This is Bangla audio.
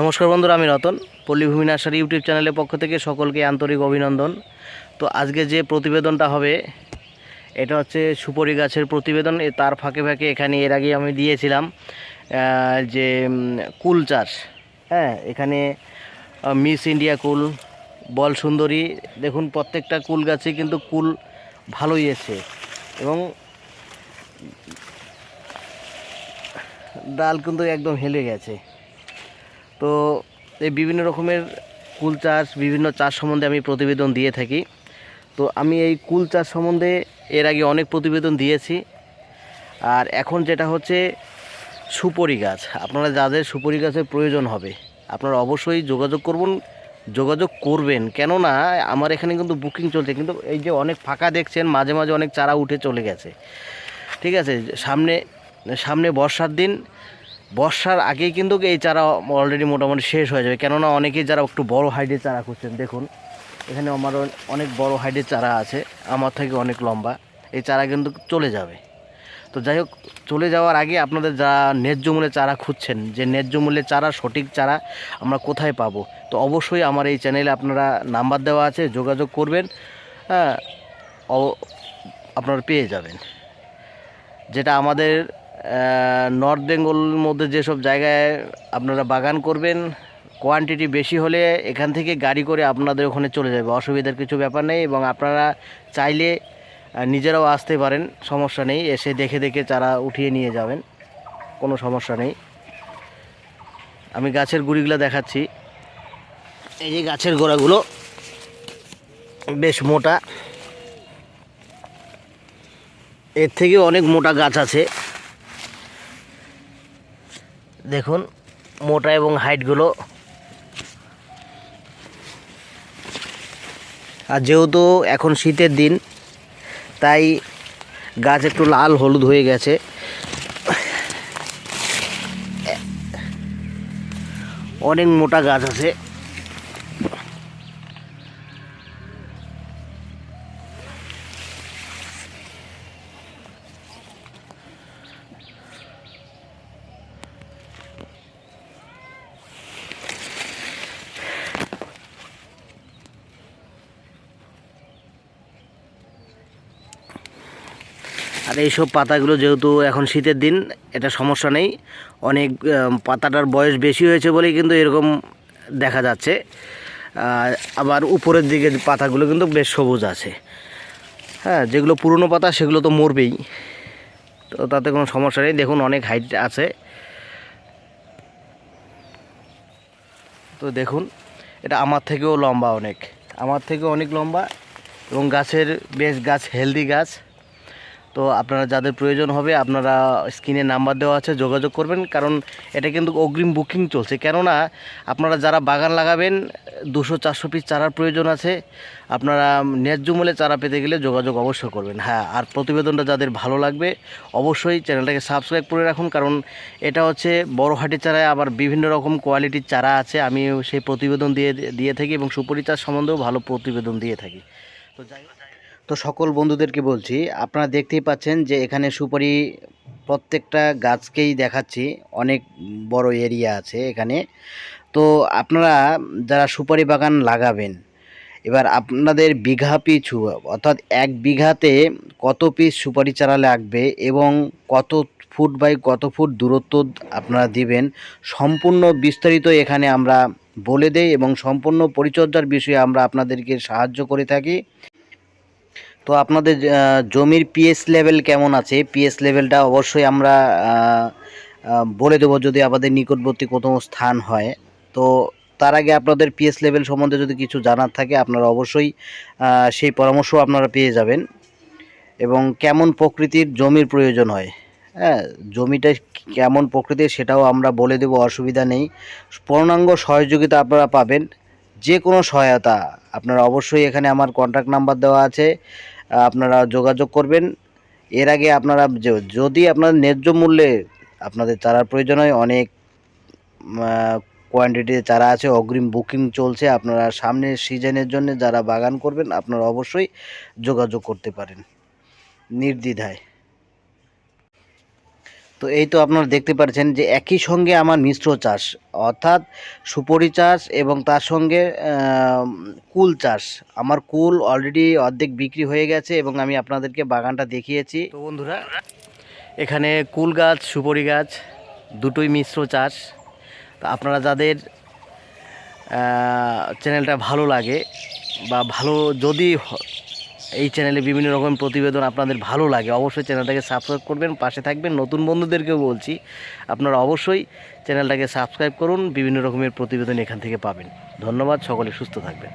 নমস্কার বন্ধুরা, আমি রতন। পল্লীভূমি নার্সারি ইউটিউব চ্যানেলের পক্ষ থেকে সকলকে আন্তরিক অভিনন্দন। তো আজকে যে প্রতিবেদনটা হবে, এটা হচ্ছে সুপরি গাছের প্রতিবেদন। তার ফাঁকে ফাঁকে এখানে এর আগে আমি দিয়েছিলাম যে কুল চাষ। হ্যাঁ এখানে মিস ইন্ডিয়া কুল, বল সুন্দরী, দেখুন প্রত্যেকটা কুল গাছে কিন্তু কুল ভালোই এসছে। এবং ডাল কিন্তু একদম হেলে গেছে। তো এই বিভিন্ন রকমের কুল চাষ, বিভিন্ন চাষ সম্বন্ধে আমি প্রতিবেদন দিয়ে থাকি। তো আমি এই কুল চাষ সম্বন্ধে এর আগে অনেক প্রতিবেদন দিয়েছি। আর এখন যেটা হচ্ছে সুপরি গাছ। আপনারা যাদের সুপরি গাছের প্রয়োজন হবে, আপনারা অবশ্যই যোগাযোগ করবেন যোগাযোগ করবেন। কেননা আমার এখানে কিন্তু বুকিং চলছে, কিন্তু এই যে অনেক ফাঁকা দেখছেন, মাঝে মাঝে অনেক চারা উঠে চলে গেছে। ঠিক আছে, সামনে সামনে বর্ষার দিন বর্ষার আগেই কিন্তু এই চারা অলরেডি মোটামুটি শেষ হয়ে যাবে। কেননা অনেকেই যারা একটু বড় হাইটের চারা খুঁজছেন, দেখুন, এখানে আমার অনেক বড় হাইটের চারা আছে, আমার থেকে অনেক লম্বা। এই চারা কিন্তু চলে যাবে। তো যাই হোক, চলে যাওয়ার আগে আপনাদের যা ন্যায্য মূল্যে চারা খুঁজছেন, যে ন্যায্য মূল্যে চারা, সঠিক চারা আমরা কোথায় পাবো? তো অবশ্যই আমার এই চ্যানেলে আপনারা নাম্বার দেওয়া আছে, যোগাযোগ করবেন হ্যাঁ আপনারা পেয়ে যাবেন। যেটা আমাদের নর্থ বেঙ্গলের মধ্যে যেসব জায়গায় আপনারা বাগান করবেন কোয়ান্টিটি বেশি হলে এখান থেকে গাড়ি করে আপনাদের ওখানে চলে যাবে। অসুবিধার কিছু ব্যাপার নেই এবং আপনারা চাইলে নিজেরাও আসতে পারেন, সমস্যা নেই। এসে দেখে দেখে চারা উঠিয়ে নিয়ে যাবেন, কোনো সমস্যা নেই। আমি গাছের গুড়িগুলো দেখাচ্ছি। এই যে গাছের গোড়াগুলো, বেশ মোটা। এর থেকে অনেক মোটা গাছ আছে। দেখুন, মোটা এবং হাইটগুলো আর যেহেতু এখন শীতের দিন, তাই গাছ একটু লাল হলুদ হয়ে গেছে। অনেক মোটা গাছ আছে। আর এইসব পাতাগুলো যেহেতু এখন শীতের দিন, এটা সমস্যা নেই। অনেক পাতাটার বয়স বেশি হয়েছে বলেই কিন্তু এরকম দেখা যাচ্ছে। আবার উপরের দিকে পাতাগুলো কিন্তু বেশ সবুজ আছে। হ্যাঁ যেগুলো পুরনো পাতা, সেগুলো তো মরবেই। তো তাতে কোনো সমস্যা নেই। দেখুন, অনেক হাইট আছে। তো দেখুন, এটা আমার থেকেও লম্বা অনেক। আমার থেকেও অনেক লম্বা এবং গাছের বেশ গাছ হেলদি গাছ। তো আপনারা যাদের প্রয়োজন হবে, আপনারা স্ক্রিনে নাম্বার দেওয়া আছে, যোগাযোগ করবেন। কারণ এটা কিন্তু অগ্রিম বুকিং চলছে। কেননা, আপনারা যারা বাগান লাগাবেন, দুশো, চারশো পিস চারার প্রয়োজন আছে, আপনারা ন্যায্য মূল্যে চারা পেতে গেলে যোগাযোগ অবশ্যই করবেন। হ্যাঁ আর প্রতিবেদনটা যাদের ভালো লাগবে, অবশ্যই চ্যানেলটাকে সাবস্ক্রাইব করে রাখুন। কারণ এটা হচ্ছে বড় হাটের চারায় আবার বিভিন্ন রকম কোয়ালিটির চারা আছে। আমি সেই প্রতিবেদন দিয়ে দিয়ে থাকি এবং সুপরি চাষ সম্বন্ধেও ভালো প্রতিবেদন দিয়ে থাকি। তো যাই তো সকল বন্ধুদেরকে বলছি, আপনারা দেখতেই পাচ্ছেন যে এখানে সুপারি প্রত্যেকটা গাছকেই দেখাচ্ছি, অনেক বড় এরিয়া আছে এখানে। তো আপনারা যারা সুপারি বাগান লাগাবেন, এবার আপনাদের বিঘা পিছু, অর্থাৎ এক বিঘাতে কত পিস সুপারি চারা লাগবে এবং কত ফুট বাই কত ফুট দূরত্ব আপনারা দিবেন, সম্পূর্ণ বিস্তারিত এখানে আমরা বলে দেই এবং সম্পূর্ণ পরিচর্যার বিষয়ে আমরা আপনাদেরকে সাহায্য করে থাকি। তো আপনাদের জমির পিএস লেভেল কেমন আছে? পিএস লেভেলটা অবশ্যই আমরা বলে দেবো যদি আমাদের নিকটবর্তী কোনো স্থান হয়। তো তার আগে আপনাদের পিএস লেভেল সম্বন্ধে যদি কিছু জানার থাকে, আপনারা অবশ্যই সেই পরামর্শ আপনারা পেয়ে যাবেন। এবং কেমন প্রকৃতির জমির প্রয়োজন হয়? হ্যাঁ জমিটা কেমন প্রকৃতির সেটাও আমরা বলে দেবো, অসুবিধা নেই। পূর্ণাঙ্গ সহযোগিতা আপনারা পাবেন। যে কোনো সহায়তা আপনারা অবশ্যই এখানে আমার কন্ট্যাক্ট নাম্বার দেওয়া আছে। আপনারা যোগাযোগ করবেন। এর আগে আপনারা যদি আপনার ন্যায্য মূল্যে আপনাদের চারার প্রয়োজন হয়, অনেক কোয়ান্টিটিতে চারা আছে, অগ্রিম বুকিং চলছে, আপনারা সামনের সিজনের জন্য যারা বাগান করবেন, আপনারা অবশ্যই যোগাযোগ করতে পারেন। নির্দ্বিধায়। তো এই তো আপনারা দেখতে পাচ্ছেন যে একই সঙ্গে আমার মিশ্র চাষ, অর্থাৎ সুপরি চাষ এবং তার সঙ্গে কুল চাষ। আমার কুল অলরেডি অর্ধেক বিক্রি হয়ে গেছে এবং আমি আপনাদেরকে বাগানটা দেখিয়েছি। তো বন্ধুরা, এখানে কুল গাছ, সুপরি গাছ দুটোই মিশ্র চাষ। তো আপনারা যাদের চ্যানেলটা ভালো লাগে বা ভালো যদি এই চ্যানেলে বিভিন্ন রকম প্রতিবেদন আপনাদের ভালো লাগে, অবশ্যই চ্যানেলটাকে সাবস্ক্রাইব করবেন, পাশে থাকবেন। নতুন বন্ধুদেরকেও বলছি, আপনারা অবশ্যই চ্যানেলটাকে সাবস্ক্রাইব করুন, বিভিন্ন রকমের প্রতিবেদন এখান থেকে পাবেন। ধন্যবাদ, সকলে সুস্থ থাকবেন।